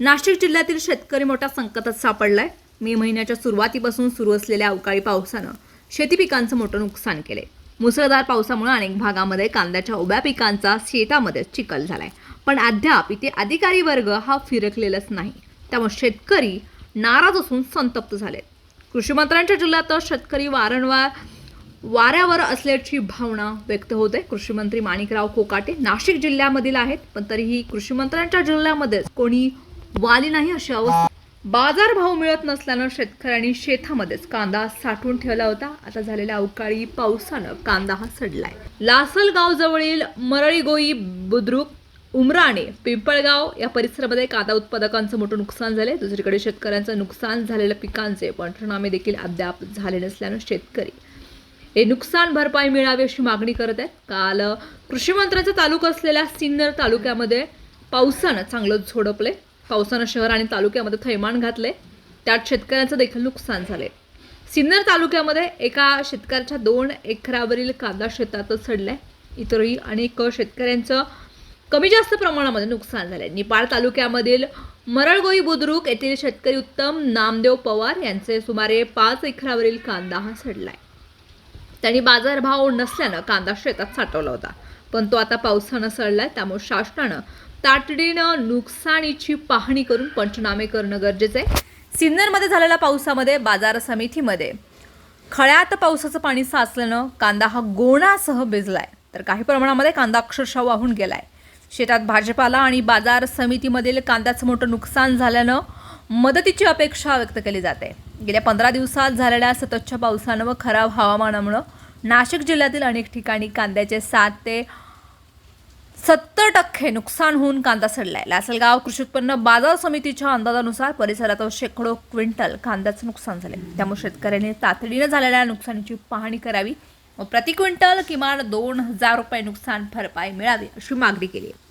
नाशिक जिल्ह्यातील शेतकरी मोठ्या संकटात सापडलाय. मे महिन्याच्या सुरुवातीपासून सुरू असलेल्या अवकाळी पावसानं शेती पिकांचं मोठं नुकसान केलंय. मुसळधार पावसामुळे अनेक भागामध्ये कांद्याच्या उभ्या पिकांचा शेतामध्ये चिखल झालाय. पण अद्याप इथे अधिकारी वर्ग हा फिरकलेलाच नाही. त्यामुळे शेतकरी नाराज असून संतप्त झाले कृषीमंत्र्यांच्या जिल्ह्यात शेतकरी वारंवार वाऱ्यावर असल्याची भावना व्यक्त होते. कृषी मंत्री माणिकराव कोकाटे नाशिक जिल्ह्यामधील आहेत पण तरीही कृषी मंत्र्यांच्या जिल्ह्यामध्ये कोणी वाली नाही अशी अवस्था. बाजार भाव मिळत नसल्यानं शेतकऱ्यांनी शेतामध्येच कांदा साठवून ठेवला होता. आता झालेल्या अवकाळी पावसानं कांदा हा सडलाय. लासलगाव जवळील मरळीगोई बुद्रुक उमराणे पिंपळगाव या परिसरामध्ये कांदा उत्पादकांचं मोठं नुकसान झाले दुसरीकडे शेतकऱ्यांचं नुकसान झालेल्या पिकांचे पंचनामे देखील अद्याप झाले नसल्यानं शेतकरी हे नुकसान भरपाई मिळावी अशी मागणी करत आहेत. काल कृषी मंत्र्यांचा तालुका असलेल्या सिन्नर तालुक्यामध्ये पावसानं चांगलं झोडपले पावसानं शहर आणि तालुक्यामध्ये थैमान घातले त्यात शेतकऱ्यांचं देखील नुकसान झाले सिन्नर तालुक्यामध्ये एका शेतकऱ्याच्या दोन एकरावरील कांदा शेतातच सडलाय. इतरही अनेक शेतकऱ्यांचं कमी जास्त प्रमाणामध्ये नुकसान झालंय. निपाळ तालुक्यामधील मरळगोई बुद्रुक येथील शेतकरी उत्तम नामदेव पवार यांचे सुमारे पाच एकरावरील कांदा हा सडलाय. त्यांनी बाजारभाव नसल्यानं कांदा शेतात साठवला होता. पण तो आता पावसानं सडलाय. त्यामुळे शासनानं तातडीनं नुकसानीची पाहणी करून पंचनामे करणं गरजेचं आहे. सिन्नरमध्ये झालेल्या पावसामध्ये बाजार समितीमध्ये खळ्यात पावसाचं पाणी साचल्यानं कांदा हा गोणासह भिजलाय. तर काही प्रमाणामध्ये कांदा अक्षरशः वाहून गेलाय. शेतात भाजपाला आणि बाजार समितीमधील कांद्याचं मोठं नुकसान झाल्यानं मदतीची अपेक्षा व्यक्त केली जाते. गेल्या पंधरा दिवसात झालेल्या सततच्या पावसानं व खराब हवामानामुळं नाशिक जिल्ह्यातील अनेक ठिकाणी कांद्याचे सात ते सत्तर टक्के नुकसान होऊन कांदा सडलाय. लासलगाव कृषी उत्पन्न बाजार समितीच्या अंदाजानुसार परिसरात शेकडो क्विंटल कांद्याचं नुकसान झाले त्यामुळे शेतकऱ्यांनी तातडीनं झालेल्या नुकसानीची पाहणी करावी व प्रति क्विंटल किमान दोन हजार रुपये नुकसान भरपाई मिळावी अशी मागणी केली आहे.